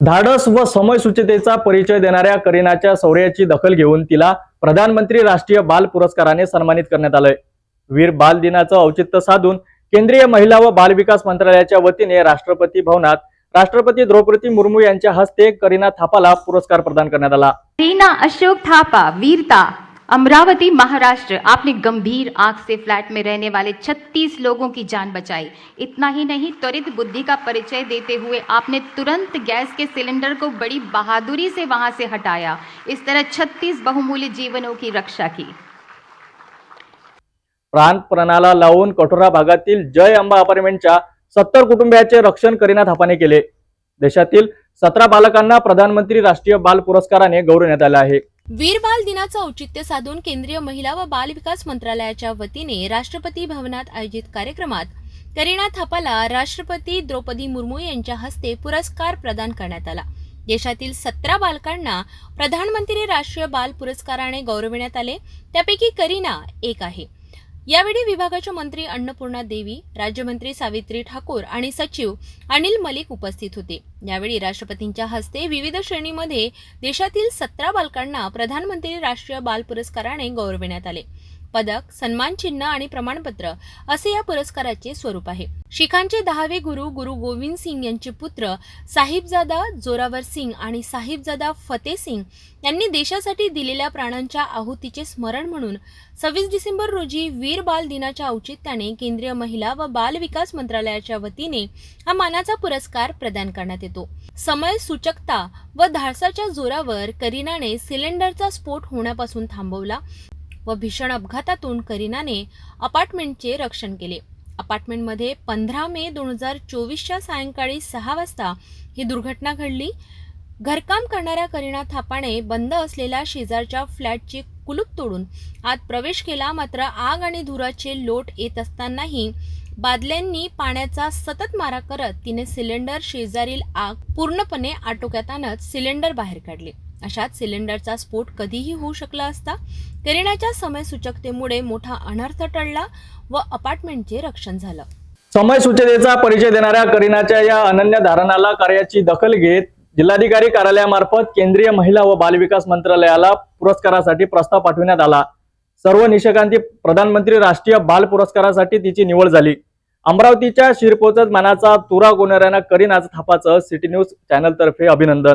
धाडस व समयसूचितेचा परिचय देणाऱ्या करीनाच्या शौर्याची दखल घेऊन तिला प्रधानमंत्री राष्ट्रीय बाल पुरस्काराने सन्मानित करण्यात आलंय. वीर बाल दिनाचं औचित्य साधून केंद्रीय महिला व बाल विकास मंत्रालयाच्या वतीने राष्ट्रपती भवनात राष्ट्रपती द्रौपदी मुर्मू यांच्या हस्ते करीना थापाला पुरस्कार प्रदान करण्यात आला. करीना अशोक थापा वीरता. अमरावती महाराष्ट्र आपने गंभीर आग से फ्लैट में रहने वाले 36 लोगों की जान बचाई। इतना ही नहीं त्वरित बुद्धि का परिचय देते हुए आपने तुरंत गैस के सिलेंडर को बड़ी बहादुरी से वहां से हटाया। इस तरह 36 बहुमूल्य जीवनों की रक्षा की। प्राणपणाला लावून कठोरा भागातील जय अंबा अपार्टमेंटच्या सत्तर कुटुंबियाचे रक्षण करीना थापाने केले. देशातील सतरा बालकांना प्रधानमंत्री राष्ट्रीय बाल पुरस्काराने गौरवण्यात आले आहे. वीर बाल दिनाचं औचित्य साधून केंद्रीय महिला व बाल विकास मंत्रालयाच्या वतीने राष्ट्रपती भवनात आयोजित कार्यक्रमात करीना थापाला राष्ट्रपती द्रौपदी मुर्मू यांच्या हस्ते पुरस्कार प्रदान करण्यात आला. देशातील सतरा बालकांना प्रधानमंत्री राष्ट्रीय बाल पुरस्काराने गौरविण्यात आले. त्यापैकी करीना एक आहे. यावेळी विभागाच्या मंत्री अन्नपूर्णा देवी राज्यमंत्री सावित्री ठाकूर आणि सचिव अनिल मलिक उपस्थित होते. यावेळी राष्ट्रपतींच्या हस्ते विविध श्रेणीमध्ये देशातील सतरा बालकांना प्रधानमंत्री राष्ट्रीय बाल पुरस्काराने गौरविण्यात आले. पदक सन्मान चिन्ह आणि प्रमाणपत्र असे या पुरस्काराचे स्वरूप आहे. शिखांचे दहावे गुरु गुरु गोविंद सिंग यांचे पुत्र साहिबजादा जोरावर सिंग आणि साहिबजादा फतेह सिंग यांनी देशासाठी दिलेल्या प्राणांच्या आहुतीचे स्मरण म्हणून सव्वीस डिसेंबर रोजी वीर बाल दिनाच्या औचित्याने केंद्रीय महिला व बाल विकास मंत्रालयाच्या वतीने हा मानाचा पुरस्कार प्रदान करण्यात येतो. समय सूचकता व धाडसाच्या जोरावर करीनाने सिलेंडरचा स्फोट होण्यापासून थांबवला. व भीषण अपघातातून करीनाने अपार्टमेंटचे रक्षण केले. अपार्टमेंटमध्ये पंधरा मे दोन हजार चोवीसच्या सायंकाळी सहा वाजता ही दुर्घटना घडली. घरकाम करणाऱ्या करीना थापाने बंद असलेल्या शेजारच्या फ्लॅटचे कुलूप तोडून आत प्रवेश केला. मात्र आग आणि धुराचे लोट येत असतानाही बादल्यांनी पाण्याचा सतत मारा करत तिने सिलेंडर शेजारील आग पूर्णपणे आटोक्यात आणत सिलेंडर बाहेर काढले. अशात सिलेंडरचा स्फोट कधीही होऊ शकला असता करीनाच्या समयसूचकतेमुळे मोठा अनर्थ टळला व अपार्टमेंटचे रक्षण झालं. समयसूचितेचा परिचय देणाऱ्या करीनाच्या या अनन्य धारणाला कार्याची दखल घेत जिल्हाधिकारी कार्यालयामार्फत केंद्रीय महिला व बाल विकास मंत्रालयाला पुरस्कारासाठी प्रस्ताव पाठविण्यात आला. सर्व निषेकांती प्रधानमंत्री राष्ट्रीय बाल पुरस्कारासाठी तिची निवड झाली. अमरावतीच्या शिरपोचत मानाचा तुरा गोणाऱ्यांना करीनाच थापाचं सिटी न्यूज चॅनल तर्फे अभिनंदन.